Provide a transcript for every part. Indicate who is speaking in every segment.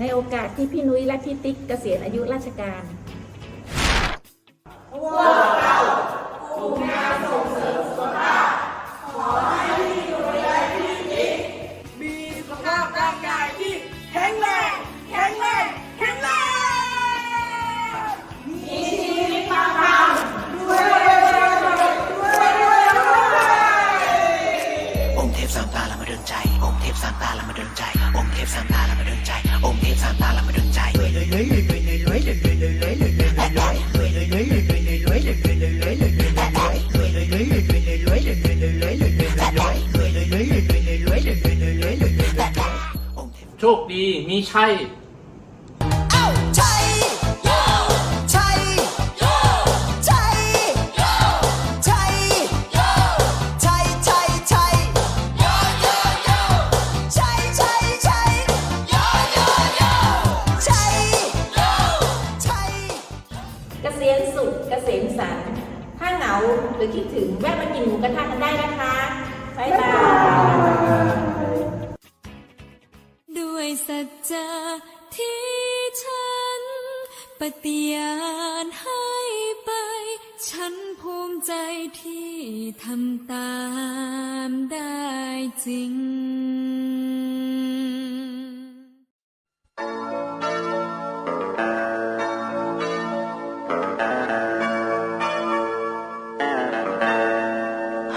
Speaker 1: ในโอกาสที่พี่นุ้ยและพี่ติ๊กเกษียณอายุราชการพวกเรากลุ่มานส่งเสริมสุขภาพขอให้พี่นุ้ยและพี่ติ๊กมีสุขภาพร่างกายที่แข็งแรงแข็งแรงแข็งแรงมีชีวิตมาพังด้วยด้วยด้วยด้วยด้ว
Speaker 2: ยเทพสามตาละมาเดินใจ เทพสามตาเรามาดนใจ องค์เทพสามตาเรามาดนใจ องค์เทพสามตาเรามาดนใจ
Speaker 3: โชคดีมีชัยใ
Speaker 1: เกษียณสุขเกษมสันถ้าเหงาหรือคิดถึงแวะมากินหมูกระทะกันได้นะคะบ๊ายบาย
Speaker 4: ด้วยสัจจะที่ฉัน ปฏิญาณให้ไป ฉันภูมิใจที่ทำตามได้จริง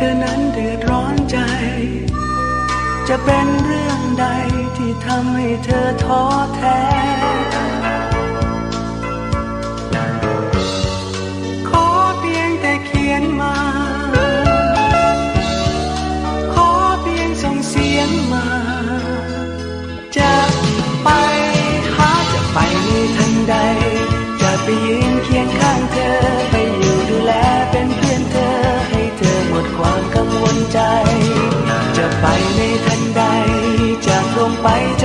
Speaker 5: เธอนั้นเดือดร้อนใจ จะเป็นเรื่องใดที่ทำให้เธอท้อแท้ ขอเพียงแต่เขียนมา ขอเพียงส่งเสียงมา จะไปหาจะไปทันใด จะไปยืนเคียงข้างเธอไป